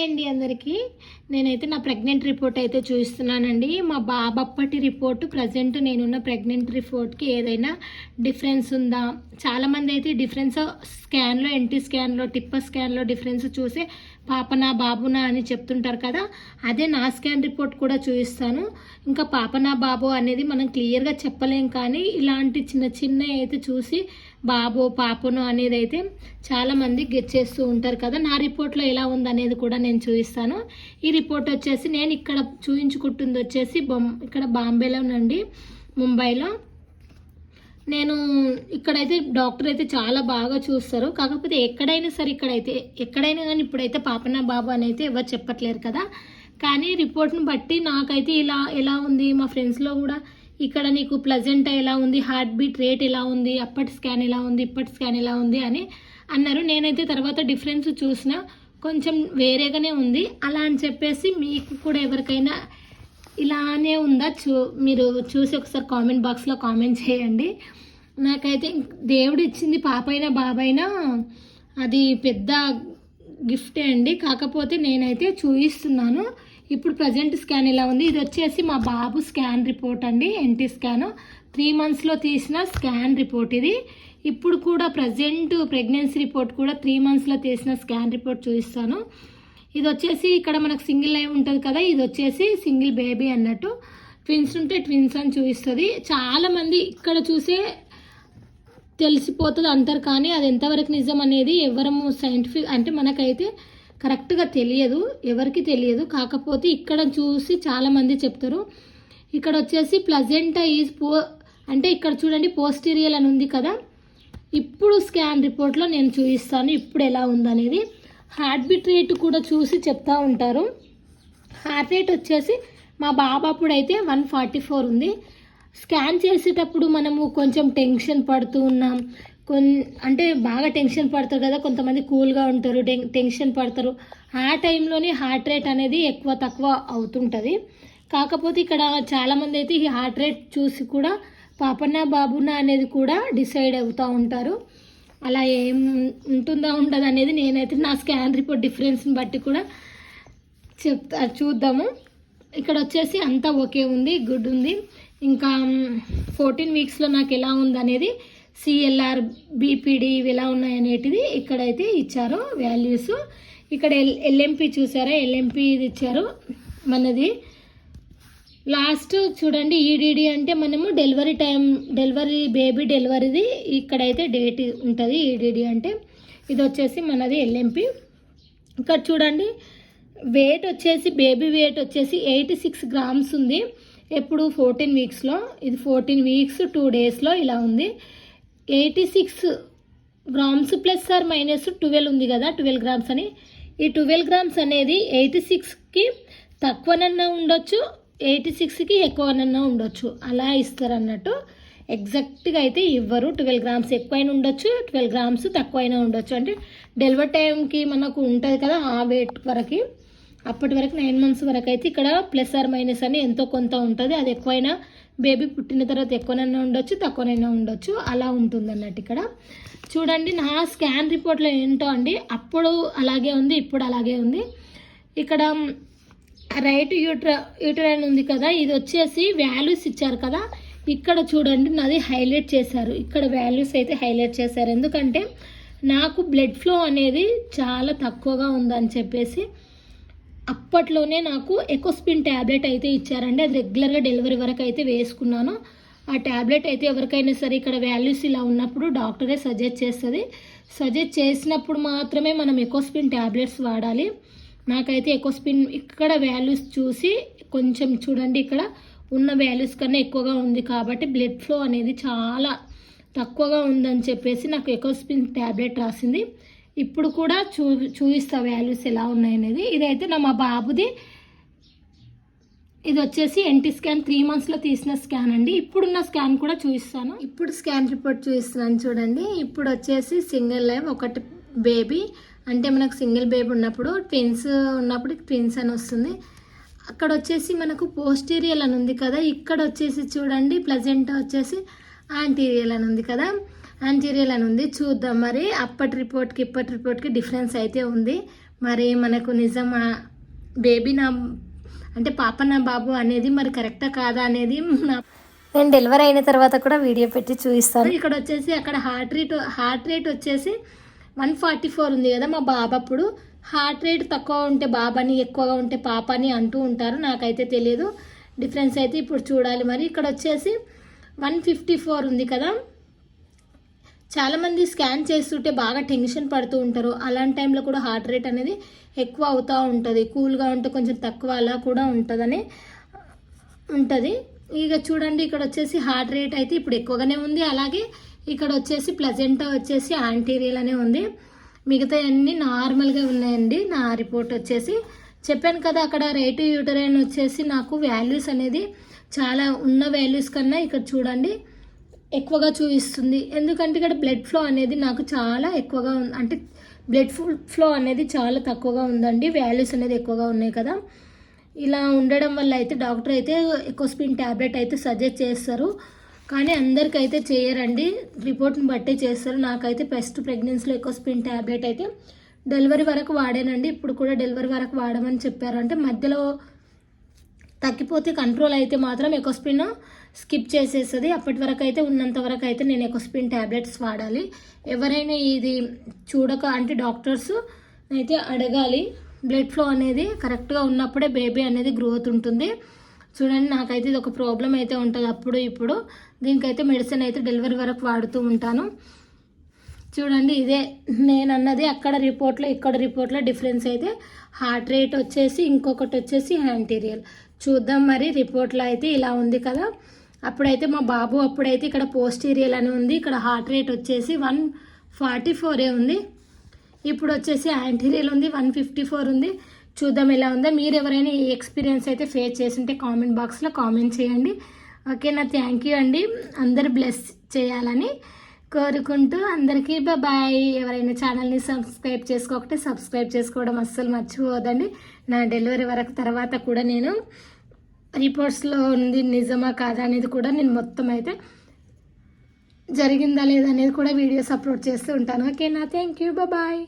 Hi అండి అందరికీ. నేనైతే నా ప్రెగ్నెంట్ రిపోర్ట్ అయితే చూపిస్తున్నానండి మా బాబప్పటి రిపోర్టు ప్రజెంట్ నేనున్న ప్రెగ్నెంట్ రిపోర్ట్కి ఏదైనా డిఫరెన్స్ ఉందా? చాలామంది అయితే డిఫరెన్స్ స్కాన్లో ఎన్టీ స్కాన్లో టిప్పర్ స్కాన్లో డిఫరెన్స్ చూసి పాపనా బాబునా అని చెప్తుంటారు కదా అదే నా స్కాన్ రిపోర్ట్ కూడా చూపిస్తాను ఇంకా పాపనా బాబు అనేది మనం క్లియర్గా చెప్పలేం కానీ ఇలాంటి చిన్న చిన్న అయితే చూసి బాబు పాపను అనేది అయితే చాలామంది గెట్ చేస్తూ ఉంటారు కదా. నా రిపోర్ట్లో ఎలా ఉంది అనేది కూడా నేను చూపిస్తాను. ఈ రిపోర్ట్ వచ్చేసి నేను ఇక్కడ చూయించుకుంటుంది వచ్చేసి బొమ్ ఇక్కడ బాంబేలోనండి ముంబైలో. నేను ఇక్కడైతే డాక్టర్ అయితే చాలా బాగా చూస్తారు. కాకపోతే ఎక్కడైనా సరే ఇక్కడైతే ఎక్కడైనా కానీ ఇప్పుడైతే పాపన బాబు అని అయితే ఎవరు చెప్పట్లేరు కదా. కానీ రిపోర్ట్ని బట్టి నాకైతే ఇలా ఎలా ఉంది మా ఫ్రెండ్స్లో కూడా ఇక్కడ నీకు ప్లజెంట్ ఎలా ఉంది? హార్ట్ బీట్ రేట్ ఎలా ఉంది? అప్పటి స్కాన్ ఎలా ఉంది? ఇప్పటి స్కాన్ ఎలా ఉంది అని అన్నారు. నేనైతే తర్వాత డిఫరెన్స్ చూసిన కొంచెం వేరేగానే ఉంది. అలా అని చెప్పేసి మీకు కూడా ఎవరికైనా ఇలానే ఉందా? చూ మీరు చూసి ఒకసారి కామెంట్ బాక్స్లో కామెంట్ చేయండి. నాకైతే దేవుడు ఇచ్చింది పాపైనా బాబైనా అది పెద్ద గిఫ్టే అండి. కాకపోతే నేనైతే చూపిస్తున్నాను ఇప్పుడు ప్రజెంట్ స్కాన్ ఇలా ఉంది? ఇది వచ్చేసి మా బాబు స్కాన్ రిపోర్ట్ అండి ఎన్టీ స్కాన్. త్రీ మంత్స్లో తీసిన స్కాన్ రిపోర్ట్ ఇది. ఇప్పుడు కూడా ప్రజెంట్ ప్రెగ్నెన్సీ రిపోర్ట్ కూడా త్రీ మంత్స్లో తీసిన స్కాన్ రిపోర్ట్ చూపిస్తాను. ఇది వచ్చేసి ఇక్కడ మనకు సింగిల్ లైవ్ ఉంటుంది కదా ఇది వచ్చేసి సింగిల్ బేబీ అన్నట్టు. ట్విన్స్ ఉంటే ట్విన్స్ అని చూపిస్తుంది. చాలామంది ఇక్కడ చూసే తెలిసిపోతుంది అంటారు కానీ అది ఎంతవరకు నిజం అనేది ఎవరము సైంటిఫిక్ అంటే మనకైతే కరెక్ట్గా తెలియదు ఎవరికి తెలియదు. కాకపోతే ఇక్కడ చూసి చాలామంది చెప్తారు. ఇక్కడ వచ్చేసి ప్లజెంట్ ఈజ్ పో అంటే ఇక్కడ చూడండి పోస్టీరియల్ అని ఉంది కదా. ఇప్పుడు స్కాన్ రిపోర్ట్లో నేను చూపిస్తాను ఇప్పుడు ఎలా ఉందనేది. హార్ట్ బీట్ రేట్ కూడా చూసి చెప్తా ఉంటారు. హార్ట్ రేట్ వచ్చేసి మా బాబాప్పుడు అయితే వన్ ఫార్టీ ఫోర్ ఉంది. స్కాన్ చేసేటప్పుడు మనము కొంచెం టెన్షన్ పడుతూ ఉన్నాం. కొన్ అంటే బాగా టెన్షన్ పడతారు కదా కొంతమంది కూల్గా ఉంటారు టెన్ టెన్షన్ పడతారు. ఆ టైంలోనే హార్ట్ రేట్ అనేది ఎక్కువ తక్కువ అవుతుంటుంది. కాకపోతే ఇక్కడ చాలామంది అయితే ఈ హార్ట్ రేట్ చూసి కూడా పాపన్న బాబున అనేది కూడా డిసైడ్ అవుతూ ఉంటారు. అలా ఏం ఉంటుందా ఉండదు అనేది నేనైతే నా స్కాన్ రిపోర్ట్ డిఫరెన్స్ని బట్టి కూడా చెప్తా చూద్దాము. ఇక్కడ వచ్చేసి అంతా ఓకే ఉంది గుడ్ ఉంది. ఇంకా ఫోర్టీన్ వీక్స్లో నాకు ఎలా ఉంది అనేది సిఎల్ఆర్ బీపీడీ ఇవి ఎలా ఉన్నాయనేటిది ఇక్కడైతే ఇచ్చారు వాల్యూస్ ఇక్కడ ఎల్ ఎల్ఎంపి చూసారా? ఎల్ఎంపి ఇది ఇచ్చారు మనది. లాస్ట్ చూడండి ఈడీడీ అంటే మనము డెలివరీ టైం డెలివరీ బేబీ డెలివరీది ఇక్కడైతే డేట్ ఉంటుంది ఈడీడీ అంటే. ఇది వచ్చేసి మనది ఎల్ఎంపి ఇక్కడ చూడండి వెయిట్ వచ్చేసి బేబీ వెయిట్ వచ్చేసి ఎయిటీ సిక్స్ గ్రామ్స్ ఉంది. ఎప్పుడు ఫోర్టీన్ వీక్స్లో ఇది ఫోర్టీన్ వీక్స్ టూ డేస్లో ఇలా ఉంది. Eighty six grams plus or minus twelve ఉంది కదా ట్వెల్వ్ గ్రామ్స్ అని. ఈ ట్వెల్వ్ గ్రామ్స్ అనేది ఎయిటీ సిక్స్కి తక్కువనన్నా ఉండొచ్చు ఎయిటీ సిక్స్కి ఎక్కువనన్నా ఉండొచ్చు. అలా ఇస్తారు అన్నట్టు ఎగ్జాక్ట్గా అయితే ఇవ్వరు. ట్వెల్వ్ గ్రామ్స్ ఎక్కువైనా ఉండొచ్చు ట్వెల్వ్ గ్రామ్స్ తక్కువైనా ఉండొచ్చు. అంటే డెలివరీ టైంకి మనకు ఉంటుంది కదా ఆ వెయిట్ వరకు. అప్పటి వరకు నైన్ మంత్స్ వరకు అయితే ఇక్కడ ప్లస్ ఆర్ మైనస్ అని ఎంతో కొంత ఉంటుంది. అది ఎక్కువైనా బేబీ పుట్టిన తర్వాత ఎక్కువనైనా ఉండొచ్చు తక్కువనైనా ఉండొచ్చు. అలా ఉంటుంది అన్నట్టు ఇక్కడ. చూడండి నా స్కాన్ రిపోర్ట్లో ఏంటో అండి అప్పుడు అలాగే ఉంది ఇప్పుడు అలాగే ఉంది. ఇక్కడ రైట్ యూట్ర యూట్రైన్ ఉంది కదా ఇది వచ్చేసి వాల్యూస్ ఇచ్చారు కదా. ఇక్కడ చూడండి నాది హైలైట్ చేశారు. ఇక్కడ వాల్యూస్ అయితే హైలైట్ చేశారు. ఎందుకంటే నాకు బ్లడ్ ఫ్లో అనేది చాలా తక్కువగా ఉందని చెప్పేసి అప్పట్లోనే నాకు ఎకోస్పిన్ ట్యాబ్లెట్ అయితే ఇచ్చారండి. అది రెగ్యులర్గా డెలివరీ వరకు అయితే వేసుకున్నాను. ఆ ట్యాబ్లెట్ అయితే ఎవరికైనా సరే ఇక్కడ వాల్యూస్ ఇలా ఉన్నప్పుడు డాక్టరే సజెస్ట్ చేస్తుంది. సజెస్ట్ చేసినప్పుడు మాత్రమే మనం ఎకోస్పిన్ ట్యాబ్లెట్స్ వాడాలి. నాకైతే ఎకోస్పిన్ ఇక్కడ వాల్యూస్ చూసి కొంచెం చూడండి ఇక్కడ ఉన్న వాల్యూస్ కన్నా ఎక్కువగా ఉంది కాబట్టి బ్లడ్ ఫ్లో అనేది చాలా తక్కువగా ఉందని చెప్పేసి నాకు ఎకోస్పిన్ ట్యాబ్లెట్ రాసింది. ఇప్పుడు కూడా చూ చూపిస్తా వాల్యూస్ ఎలా ఉన్నాయనేది ఇదైతే నా మా బాబుది. ఇది వచ్చేసి ఎన్టీ స్కాన్ త్రీ మంత్స్లో తీసిన స్కాన్ అండి. ఇప్పుడున్న స్కాన్ కూడా చూపిస్తాను. ఇప్పుడు స్కాన్ రిపోర్ట్ చూపిస్తున్నాను చూడండి. ఇప్పుడు వచ్చేసి సింగిల్ లైవ్ ఒకటి బేబీ అంటే మనకు సింగిల్ బేబీ ఉన్నప్పుడు ట్విన్స్ ఉన్నప్పుడు ట్విన్స్ అని వస్తుంది. అక్కడ వచ్చేసి మనకు పోస్టీరియల్ అని ఉంది కదా. ఇక్కడ వచ్చేసి చూడండి ప్లజెంట్ వచ్చేసి ఆంటీరియల్ అని ఉంది కదా. యాంటీరియల్ అని ఉంది. చూద్దాం మరి. అప్పటి రిపోర్ట్కి ఇప్పటి రిపోర్ట్కి డిఫరెన్స్ అయితే ఉంది. మరి మనకు నిజమా బేబీ నా అంటే పాప నా బాబు అనేది మరి కరెక్టా కాదా అనేది నా నేను డెలివరీ అయిన తర్వాత కూడా వీడియో పెట్టి చూపిస్తాను. ఇక్కడ వచ్చేసి అక్కడ హార్ట్ రేట్ హార్ట్ రేట్ వచ్చేసి వన్ ఫార్టీ ఫోర్ ఉంది కదా మా బాబు అప్పుడు. హార్ట్ రేట్ తక్కువ ఉంటే బాబాని ఎక్కువగా ఉంటే పాపని అంటూ ఉంటారు. నాకైతే తెలియదు డిఫరెన్స్ అయితే ఇప్పుడు చూడాలి మరి. ఇక్కడ వచ్చేసి వన్ ఫిఫ్టీ ఫోర్ ఉంది కదా. చాలామంది స్కాన్ చేస్తుంటే బాగా టెన్షన్ పడుతూ ఉంటారు. అలాంటి టైంలో కూడా హార్ట్ రేట్ అనేది ఎక్కువ అవుతూ ఉంటుంది. కూల్గా ఉంటే కొంచెం తక్కువ అలా కూడా ఉంటుందని ఉంటుంది. ఇక చూడండి ఇక్కడ వచ్చేసి హార్ట్ రేట్ అయితే ఇప్పుడు ఎక్కువగానే ఉంది. అలాగే ఇక్కడ వచ్చేసి ప్లజెంటా వచ్చేసి యాంటీరియల్ అనే ఉంది. మిగతా అన్నీ నార్మల్గా ఉన్నాయండి. నా రిపోర్ట్ వచ్చేసి చెప్పాను కదా అక్కడ రేటు యూటరైన్ వచ్చేసి నాకు వాల్యూస్ అనేది చాలా ఉన్న వాల్యూస్ కన్నా ఇక్కడ చూడండి. ఎక్కువగా చూపిస్తుంది. ఎందుకంటే ఇక్కడ బ్లడ్ ఫ్లో అనేది నాకు చాలా ఎక్కువగా ఉంది అంటే బ్లడ్ ఫ్లో అనేది చాలా తక్కువగా ఉందండి. వాల్యూస్ అనేది ఎక్కువగా ఉన్నాయి కదా. ఇలా ఉండడం వల్ల అయితే డాక్టర్ అయితే ఎకోస్పిన్ ట్యాబ్లెట్ అయితే సజెస్ట్ చేస్తారు. కానీ అందరికైతే చేయరండి. రిపోర్ట్ని బట్టే చేస్తారు. నాకైతే ఫస్ట్ ప్రెగ్నెన్సీలో ఎకోస్పిన్ ట్యాబ్లెట్ అయితే డెలివరీ వరకు వాడానండి. ఇప్పుడు కూడా డెలివరీ వరకు వాడమని చెప్పారు. అంటే మధ్యలో తగ్గిపోతే కంట్రోల్ అయితే మాత్రం ఎకోస్పిన్ స్కిప్ చేసేస్తుంది. అప్పటి వరకు అయితే ఉన్నంత వరకు అయితే నేను ఎకోస్పిన్ ట్యాబ్లెట్స్ వాడాలి. ఎవరైనా ఇది చూడక అంటే డాక్టర్స్ అయితే అడగాలి. బ్లడ్ ఫ్లో అనేది కరెక్ట్గా ఉన్నప్పుడే బేబీ అనేది గ్రోత్ ఉంటుంది. చూడండి నాకైతే ఇది ఒక ప్రాబ్లం అయితే ఉంటుంది. అప్పుడు ఇప్పుడు దీనికైతే మెడిసిన్ అయితే డెలివరీ వరకు వాడుతూ ఉంటాను. చూడండి ఇదే నేను అన్నది అక్కడ రిపోర్ట్లో ఇక్కడ రిపోర్ట్లో డిఫరెన్స్ అయితే హార్ట్ రేట్ వచ్చేసి ఇంకొకటి వచ్చేసి యాంటీరియల్. చూద్దాం మరి రిపోర్ట్లో అయితే ఇలా ఉంది కదా. అప్పుడైతే మా బాబు అప్పుడైతే ఇక్కడ పోస్టీరియల్ అని ఉంది. ఇక్కడ హార్ట్ రేట్ వచ్చేసి వన్ ఫార్టీ ఫోరే ఉంది. ఇప్పుడు వచ్చేసి యాంటీరియల్ ఉంది వన్ ఫిఫ్టీ ఫోర్ ఉంది. చూద్దాం ఎలా ఉందో. మీరు ఎవరైనా ఈ ఎక్స్పీరియన్స్ అయితే ఫేస్ చేస్తుంటే కామెంట్ బాక్స్లో కామెంట్ చేయండి. ఓకే నా థ్యాంక్ యూ అండి. అందరు బ్లెస్ చేయాలని. కోరుకుంటూ అందరికీ బాయ్ ఎవరైనా ఛానల్ని సబ్స్క్రైబ్ చేసుకోకపోతే సబ్స్క్రైబ్ చేసుకోవడం అస్సలు మర్చిపోవద్దండి. నా డెలివరీ వరకు తర్వాత కూడా నేను రిపోర్ట్స్లో ఉంది నిజమా కాదా అనేది కూడా నేను మొత్తం అయితే జరిగిందా లేదా అనేది కూడా వీడియోస్ అప్లోడ్ చేస్తూ ఉంటాను. ఓకేనా థ్యాంక్ యూ బాయ్